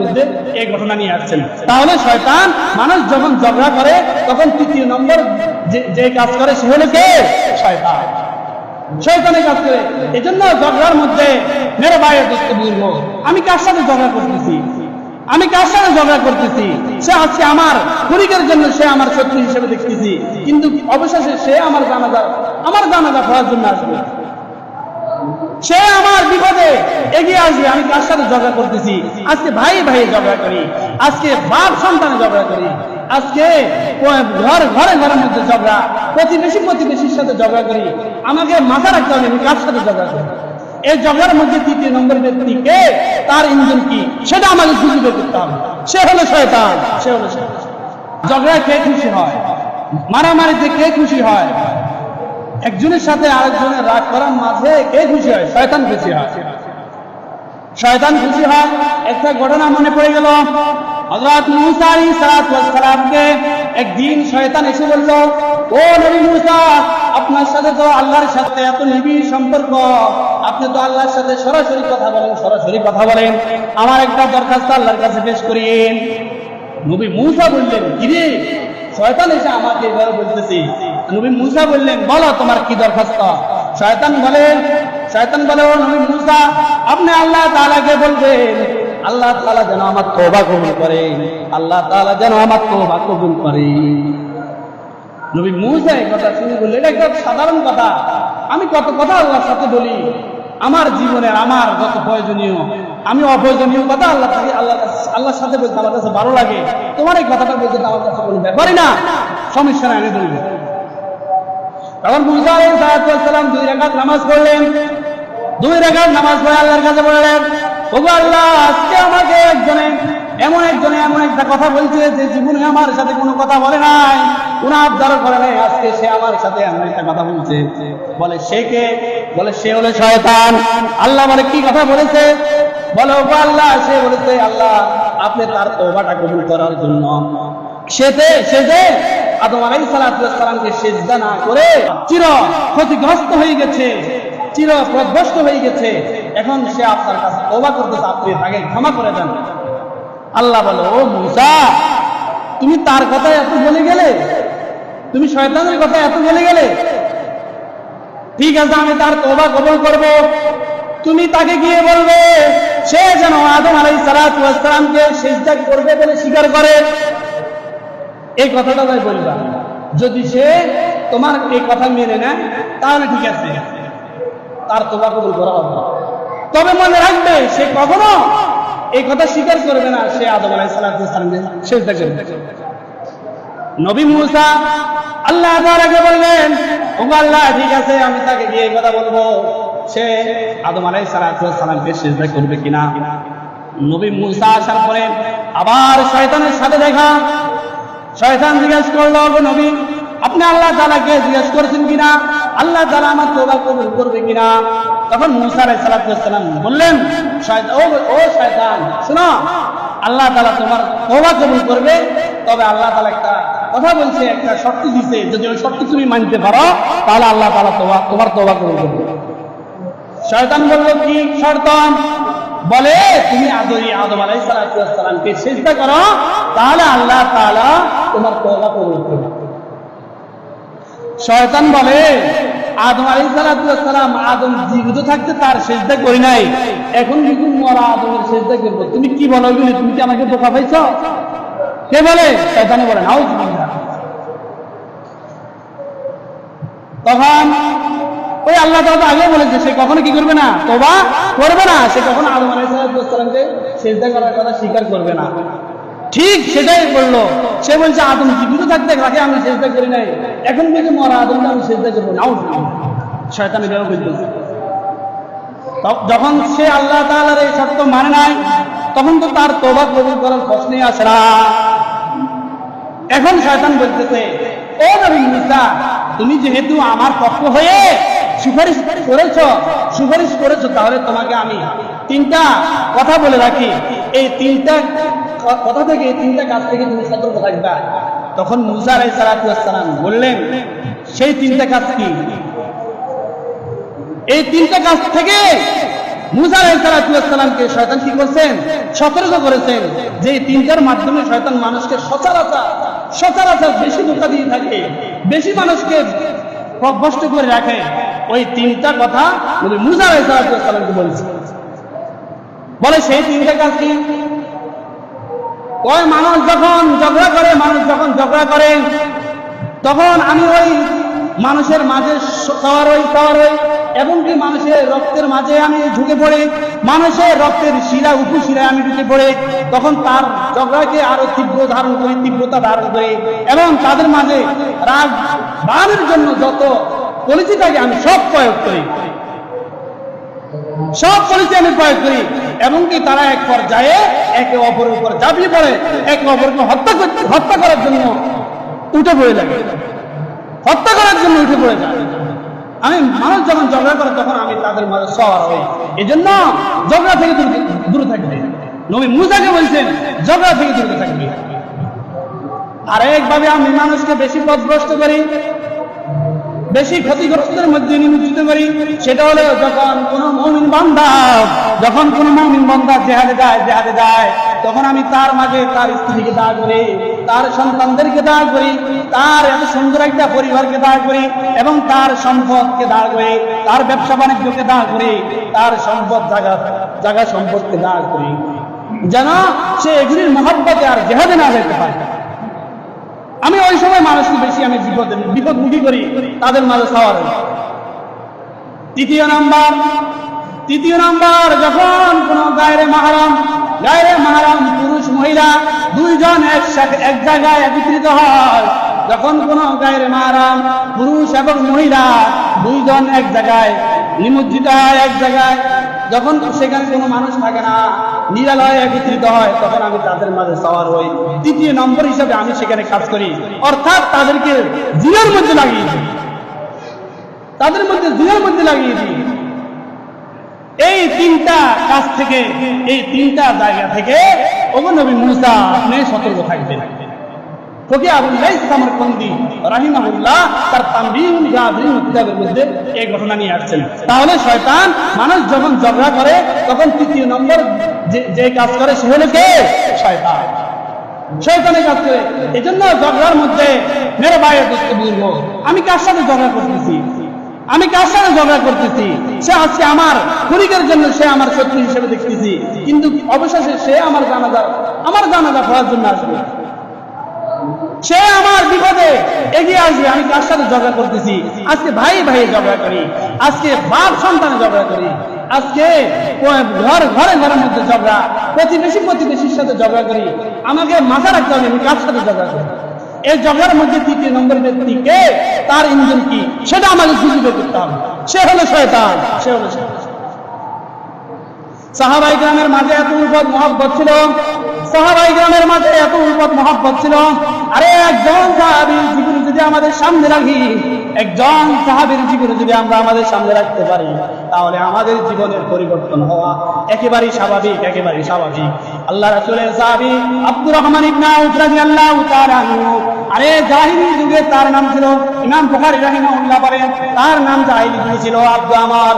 মধ্যে তাহলে শয়তান মানুষ যখন ঝগড়া করে, তখন তৃতীয় নম্বর যে কাজ করে সে হলো কে? শয়তান। শয়তানের কাজ করে। ঝগড়ার মধ্যে মেরে বাইরে দোস্ত বুঝব আমি কার সাথে ঝগড়া করতেছি? আমি কার সাথে ঝগড়া করতেছি? সে আজকে আমার ক্ষণিকের জন্য সে আমার শত্রু হিসেবে দেখতেছি। কিন্তু অবশেষে সে আমার জানাজা আমার জানাজা করার জন্য আসবে। সে আমার বিপদে এগিয়ে আসবে, আমি কার সাথে ঝগড়া করতেছি। আজকে ভাই ভাই ঝগড়া করি, আজকে বাপ সন্তানে ঝগড়া করি, আজকে ঘর ঘরে ঘরের মধ্যে ঝগড়া, প্রতিবেশী প্রতিবেশীর সাথে ঝগড়া করি, আমাকে মাথা রাখতে হবে আমি কার সাথে ঝগড়া করি এই ঝগড়ার মধ্যে তৃতীয় নম্বর ব্যক্তি কে? তার ইঞ্জিন কি? সেটা আমাকে খুঁজে বের করতে হবে। সে হলো শয়তান, সে হলো ঝগড়ায় কে খুশি হয়? মারামারিতে কে খুশি হয়? একজনের সাথে আরেকজনের রাগ করার মাঝে কে খুশি হয়? শয়তান খুশি হয়। শয়তান খুশি হয়, একটা ঘটনা মনে পড়ে গেল। হযরত মুসা সালামকে একদিন শয়তান এসে বলল, ও নবী মুসা, আপনার সাথে তো আল্লাহর সাথে এত নিবিড় সম্পর্ক। আপনি তো আল্লাহর সাথে সরাসরি কথা বলেন, সরাসরি কথা বলেন। আমার একটা দরখাস্ত আল্লাহর কাছে পেশ করিয়েন। নবী মুসা বললেন, কিরে, শয়তান এসে আমাকে এভাবে বলতেছে। নবী মুসা বললেন, বলো তোমার কি দরখাস্ত? শয়তান বলেন শয়তান বলে, ও নবী মুসা, আপনি আল্লাহ তাআলাকে বলবেন, আল্লাহ তাআলা যেন আমার তওবা কবুল করে, আল্লাহ তাআলা যেন আমার তওবা কবুল করে। নবী মুসা এই কথা শুনে বললেন, এটা একটা সাধারণ কথা। আমি কত কথা আল্লাহর সাথে বলি, আমার জীবনের আমার যত প্রয়োজনীয়, আমি অপ্রয়োজনীয় কথা আল্লাহ থেকে আল্লাহ আল্লাহর সাথে বলতে আমার কাছে ভালো লাগে। তোমার এই কথাটা বলতে আমার কাছে কোনো ব্যাপারই না। সমস্যা নাই বলব তখন মুসা আলাইহিসসালাম দুই রাকাত নামাজ পড়লেন। দুই রাকাত নামাজ পড়ে আল্লাহর কাছে বললেন, ওগো আল্লাহ, আজকে আমাকে একজনে, এমন একজনে, এমন একটা কথা বলছে যে জীবনে আমার সাথে কোনো কথা বলে নাই। কোন আবদার করে নাই আজকে সে আমার সাথে এমন একটা কথা বলছে। বলে, সে কে? বলে, সে হলো শয়তান। আল্লাহ বলে, কি কথা বলেছে? বলে, ওগো আল্লাহ, সে বলেছে, আল্লাহ, আপনি তার তওবাটা কবুল করার জন্য। সেতে সেতে আদম আলাই সালাতামকে সেজদা না করে চির ক্ষতিগ্রস্ত হয়ে গেছে, চির প্রধ্বস্ত হয়ে গেছে। এখন সে আপনার কাছে তওবা করতেছে, আপনি তাকে ক্ষমা করে দেন। আল্লাহ বলে, ও মুসা, তুমি তার কথা এত বলে গেলে? তুমি শয়তানের কথা এত বলে গেলে? ঠিক আছে, আমি তার তওবা কবুল করব। তুমি তাকে গিয়ে বলবে, সে যেন আদম আলাই সালাতামকে সেজদা করবে বলে স্বীকার করে। এই কথাটা তাই বলবা। যদি সে তোমার এই কথা মেনে নেয়, তাহলে ঠিক আছে। তার তোবা কবুল করা হবে। তবে মনে রাখবে, সে কখনো এই কথা স্বীকার করবে না, সে আদম আলাই সালামকে সেজদা করবে। নবী মুসা আল্লাহ তাআলাকে বললেন ও আল্লাহ, ঠিক আছে, আমি তাকে গিয়ে এই কথা বলব। সে আদম আলাই সালামকে সেজদা করবে কিনা? নবী মুসা আসার পরে আবার শয়তানের সাথে দেখা। শয়তান জিজ্ঞেস করল নবী, আপনি আল্লাহ তাআলাকে জিজ্ঞেস করেছেন কিনা? আল্লাহ তালা আমার তওবা কবুল করবে কিনা? তখন মুসা আলাইহিস সালাম বললেন ও ও শয়তান, শোনো, আল্লাহ তালা তোমার তওবা কবুল করবে, তবে আল্লাহ তালা একটা কথা বলছে, একটা শর্ত দিছে, যদি ওই শর্ত তুমি মানতে পারো, তাহলে আল্লাহ তালা তোমার তোমার তওবা কবুল করবে। শয়তান বলল, কি শর্ত? বলে, তুমি আদরি আদম আলাই সালামকে চেষ্টা করো, তাহলে আল্লাহ তাআলা তোমার তওবা কবুল করবে। শয়তান বলে, আদম আলাই সালাম আদম জীবিত থাকতে তার সেজদা করি নাই। এখন কিন্তু মরা আদমের সেজদা করব। তুমি কি বলো এগুলি? তুমি কি আমাকে বোকা পাইছ? কে বলে? শয়তানে বলে নাও তখন আল্লাহ তাআলা আগে বলেছে, সে কখনো কি করবে না? তোবা করবে না। সে কখনো আদম আলাইহিসসালামকে সেজদা করার কথা স্বীকার করবে না। ঠিক সেটাই বলল। সে বলছে, আদম জীবিত থাকতে তাকে আমি চেষ্টা করি নাই। এখন কিন্তু মরা আদমকে আমি চেষ্টা করব না। শয়তান যখন সে আল্লাহ তাআলার এই শর্ত মানে নাই, তখন তো তার তোবা কবুল করার প্রশ্নই আসে না। এখন শয়তান বলতেছে, ও মুসা, তুমি যেহেতু আমার পক্ষ হয়ে সুপারিশ করেছ? সুপারিশ করেছ, তাহলে তোমাকে আমি তিনটা কথা বলে রাখি। এই তিনটা কথা থেকে, এই তিনটা কাজ থেকে তুমি সতর্ক থাকবা। তখন মুসা আলাই সালাম বললেন, সেই তিনটা কাজ কি? এই তিনটা কাজ থেকে মুসা আলাইসালামকে শয়তান কি করছেন? সতর্ক করেছেন যে তিনটার মাধ্যমে শয়তান মানুষকে সচরাচর সচরাচর বেশি ধোকা দিয়ে থাকে, বেশি মানুষকে প্রভ্রষ্ট করে রাখে। ওই তিনটা কথা নবী আলাইসালামকে বলেছে। বলে সেই তিনটা কাজ কি? ওই মানুষ যখন ঝগড়া করে, মানুষ যখন ঝগড়া করে, তখন আমি ওই মানুষের মাঝে খাওয়ার ওই খাওয়ার ওই এবং কি মানুষের রক্তের মাঝে আমি ঢুকে পড়ে, মানুষের রক্তের শিরা উপশিরায় আমি ঢুকে পড়ে, তখন তার ঝগড়াকে আরও তীব্র ধারণ করে, তীব্রতা ধারণ করে, এবং তাদের মাঝে রাগ বাড়ানোর জন্য যত পলিসি থাকে আমি সব প্রয়োগ করি। সব পলিসি আমি প্রয়োগ করি। এবং কি তারা এক পর্যায়ে একে অপরের উপর ঝাঁপিয়ে পড়ে, একে অপরকে হত্যা হত্যা করার জন্য উঠে পড়ে লাগে হত্যা করার জন্য উঠে পড়ে যায়। আমি মানুষ যখন ঝগড়া করে তখন আমি তাদের মাঝে সওয়ার হই। এই জন্য ঝগড়া থেকে দূরে দূরে থাকবে। নবী মুসাকে বলছেন, ঝগড়া থেকে দূরে থাকবে। আরেকভাবে আমি মানুষকে বেশি পথভ্রষ্ট করি। বেশি ক্ষতিগ্রস্তের মধ্যে নিমজ্জিত করি, সেটা হলো যখন কোন মমিন বান্দা, যখন কোন মমিন বান্দা জেহাদে যায় জেহাদে যায়, তখন আমি তার মাঝে তার স্ত্রীকে দাঁড় করি, তার সন্তানদেরকে দাঁড় করি, তার এত সুন্দর একটা পরিবারকে দাঁড় করি এবং তার সম্পদকে দাঁড় করি, তার ব্যবসা বাণিজ্যকে দাঁড় করি, তার সম্পদ জায়গা জায়গা সম্পদকে দাঁড় করি। যেন সে এগুলির মহাব্বতে আর জেহাদে না যেতে পারে। আমি ওই সময় মানুষকে বেশি আমি বিপদ বিপদমুখী করি, তাদের মাঝে সাওয়ার তৃতীয় নাম্বার তৃতীয় নাম্বার, যখন কোন গায়রে মাহারাম গায়রে মাহারাম পুরুষ, মহিলা দুইজন এক একসাথে এক জায়গায় একত্রিত হয়, যখন কোন গায়রে মাহারাম পুরুষ এবং মহিলা দুইজন এক জায়গায়, নিমজ্জিত হয় এক জায়গায়, যখন সেখানে কোনো মানুষ থাকে না নিরালয়ে একত্রিত হয়, তখন আমি তাদের মাঝে সওয়ার হই। তৃতীয় নম্বর হিসাবে আমি সেখানে কাজ করি। অর্থাৎ তাদেরকে জিনের মধ্যে লাগিয়ে দিই। তাদের মধ্যে জিনের মধ্যে লাগিয়ে দিই। এই তিনটা কাজ থেকে, এই তিনটা জায়গা থেকে ওগো নবী মুসা আপনি সতর্ক থাকবেন। ফকি আবুল্লাহ ইসলামের কন্দি, রাহিমাহুল্লাহ, তার তামরিন জাবরিন কিতাবের মধ্যে এই ঘটনা নিয়ে আসছেন। তাহলে শয়তান মানুষ যখন ঝগড়া করে, তখন তৃতীয় নম্বর যে কাজ করে সে হলো কে? শয়তান। শয়তানের কাজ করে। এই জন্য ঝগড়ার মধ্যে মেরে বাইরে করতে বুঝব আমি কার সাথে ঝগড়া করতেছি? আমি কার সাথে ঝগড়া করতেছি? সে আজকে আমার ক্ষণিকের জন্য সে আমার শত্রু হিসেবে দেখতেছি। কিন্তু অবশেষে সে আমার জানাজা আমার জানাজা পড়ার জন্য আসবে। সে আমার বিপদে এগিয়ে আসবে। আমি কার সাথে ঝগড়া করতেছি। আজকে ভাই ভাই ঝগড়া করি। আজকে বাপ সন্তানে ঝগড়া করি। আজকে ঘর ঘরে ঘরের মধ্যে ঝগড়া, প্রতিবেশী প্রতিবেশীর সাথে ঝগড়া করি। আমাকে মাথা রাখতে হবে, আমি কার সাথে ঝগড়া করি? এই ঝগড়ার মধ্যে তৃতীয় নম্বর ব্যক্তি কে? তার ইঞ্জিন কি? সেটা আমাকে খুঁজে বের করতে হবে। সে হলো শয়তান। সে হলো শয়তান। সাহাবাই গ্রামের মাঝে এত উল্পদ মহাব্বত ছিল। সাহাবাই গ্রামের মাঝে এত উল্পদ মহাব্বত ছিল। আরে একজন যদি আমাদের সামনে রাখি একজন সাহাবির জীবন যদি আমরা আমাদের সামনে রাখতে পারি, তাহলে আমাদের জীবনের পরিবর্তন হওয়া একেবারেই স্বাভাবিক একেবারেই স্বাভাবিক। আল্লাহ রাসূলের সাহাবী আব্দুর রহমান ইবনে আউফ রাদিয়াল্লাহু তাআলা আরে জাহিলি যুগে তার নাম ছিল ইমাম বুখারী রাহিমাহুল্লাহ বলেন, তার নাম জাহিলি যুগে ছিল আব্দু আমার।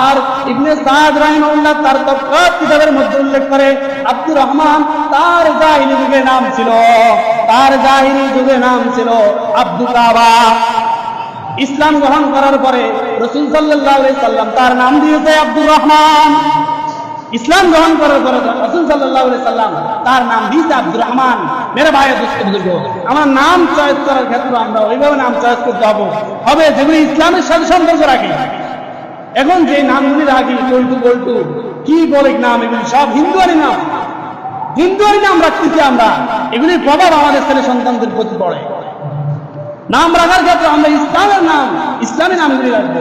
আর ইবনে সাদ রাহিমাহুল্লাহ তার তফকাত কিতাবের মধ্যে উল্লেখ করে, আব্দুর রহমান তার জাহিলি যুগে নাম ছিল, তার জাহিলি যুগে নাম ছিল আব্দু কাবা। ইসলাম গ্রহণ করার পরে রসুল সাল্লাল্লাহু সাল্লাম তার নাম দিয়েছে আব্দুর রহমান। ইসলাম গ্রহণ করার পরে রসুল আলাইহি সাল্লাম তার নাম দিয়েছে আব্দুর রহমান, মেরে ভাইয়ের দুষ্ট আমার নাম চয়েস করার ক্ষেত্রে আমরা ওইভাবে নাম চয়েস করতে হবে। হবে যেগুলি ইসলামের সাথে সম্পর্ক রাখে। এখন যে নামগুলি রাখি পল্টু পল্টু কি বলে নাম এগুলি সব হিন্দুয়ারি নাম। হিন্দুয়ারি নাম রাখতেছি আমরা? এগুলির প্রভাব আমাদের ছেলে সন্তানদের প্রতি পড়ে। নাম রাখার ক্ষেত্রে আমরা ইসলামের নাম, ইসলামী নামগুলি রাখব।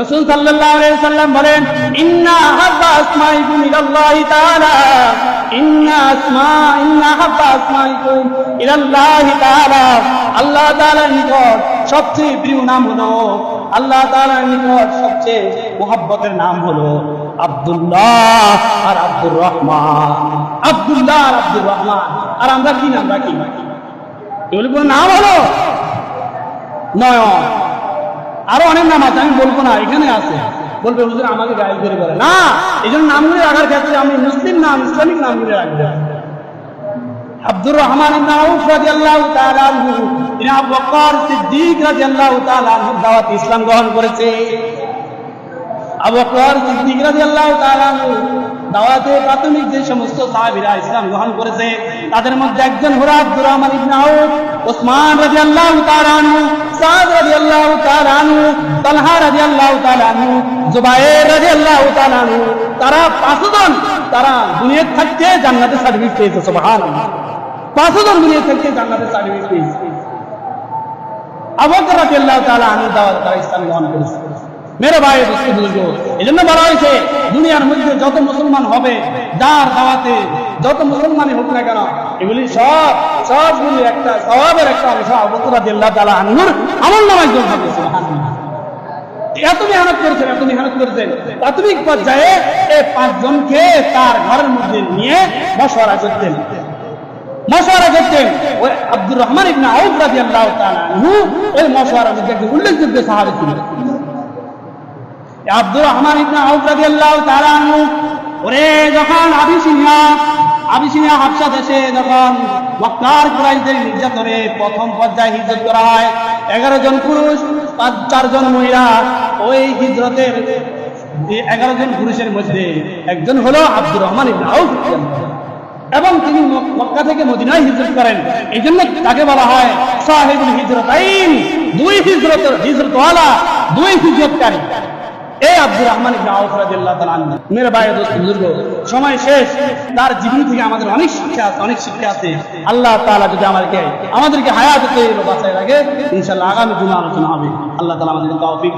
রসুল সাল্লাম বলেন, ইন্না হাব্বা আসমাইকুম ইলাল্লাহি তাআলা। ইন্না আসমা, ইন্না হাব্বা আসমাইকুম ইলাল্লাহি তাআলা। আল্লাহ তাআলার নিকট সবচেয়ে প্রিয় নাম হলো, আল্লাহ তাআলার নিকট সবচেয়ে মুহাব্বতের নাম হলো আব্দুল্লাহ আর আব্দুর রহমান। আব্দুল্লাহ আর আব্দুর রহমান। আর আমরা কি নাম রাখি? এগুলি কোনো নাম হলো নয়ন। আরও অনেক নাম আছে, আমি বলব না, এখানে আছে। বলবে, হুজুর, আমাকে গায়ে করে বলে। না এই জন্য নামগুলি রাখার ক্ষেত্রে আমি মুসলিম নাম, ইসলামিক নামগুলি রাখব আব্দুর রহমান সিদ্দিক দাওয়াত ইসলাম গ্রহণ করেছে। আবু বকর সিদ্দিক তাআলা আনহু দাওয়াতে প্রাথমিক যে সমস্ত সাহাবীরা ইসলাম গ্রহণ করেছে তাদের মধ্যে একজন হলো আব্দুর রহমান ইবনে আউফ, ওসমান রাদিয়াল্লাহু তাআলা আনহু, সাদ রাদিয়াল্লাহু তাআলা আনহু, তালহা রাদিয়াল্লাহু তাআলা আনহু জুবায়ের রাদিয়াল্লাহু তাআলা আনহু, তারা পাঁচজন তারা দুনিয়া থাকতে জান্নাতের সার্টিফিকেট পেয়েছে, সুবহানাল্লাহ। পাঁচজন দুনিয়া থেকে জান্নাতের সার্টিফিকেট পেয়েছে। আবু বকর রাদিয়াল্লাহু তাআলা আনহু দাওয়াত, তারা ইসলাম গ্রহণ করেছে। মেরে ভাই বুঝব এই জন্য বলা হয়েছে দুনিয়ার মধ্যে যত মুসলমান হবে যার দাওয়াতে যত মুসলমানই হোক না কেন এগুলি সব সবগুলি একটা সবের একটা অংশ আবু বকর রাদিয়াল্লাহু তাআলা আনহুর আমল যোগ হবে এত মেহনত করেছেন এত মেহনত করেছেন প্রাথমিক পর্যায়ে এই পাঁচজনকে তার ঘরের মধ্যে নিয়ে মশওয়ারা করতেন মশওয়ারা করতেন ওই আব্দুর রহমান ইবনে আউফ রাদিয়াল্লাহু তাআলা ওই মশওয়ারার মধ্যে উল্লেখযোগ্য সাহাবী ছিলেন আব্দুর রহমান ইবনে আউফ রাদিয়াল্লাহু তাআলা আনহু, ওরে যখন আবিসিনিয়া আবিসিনিয়া হাবশা দেশে যখন মক্কার কুরাইশদের নির্যাতনে প্রথম পর্যায়ে হিজরত করা হয়, এগারো জন পুরুষ, পাঁচ চারজন মহিলা, ওই হিজরতের এগারো জন পুরুষের মধ্যে একজন হলো আব্দুর রহমান ইবনে আউফ এবং তিনি মক্কা থেকে মদিনায় হিজরত করেন। এই জন্য তাকে বলা হয় সাহেবুল হিজরতাইন। দুই হিজরত, হিজরতওয়ালা, দুই হিজরতকারী। এই আব্দুর রহমান মেরে ভাই বুজুর্গ, সময় শেষ। তার জীবন থেকে আমাদের অনেক শিক্ষা আছে, অনেক শিক্ষা আছে। আল্লাহ তাআলা যদি আমাদেরকে আমাদেরকে হায়াত বাঁচায় রাখে ইনশাল্লাহ আগামী দিনে আলোচনা হবে। আল্লাহ তালা আমাদেরকে তৌফিক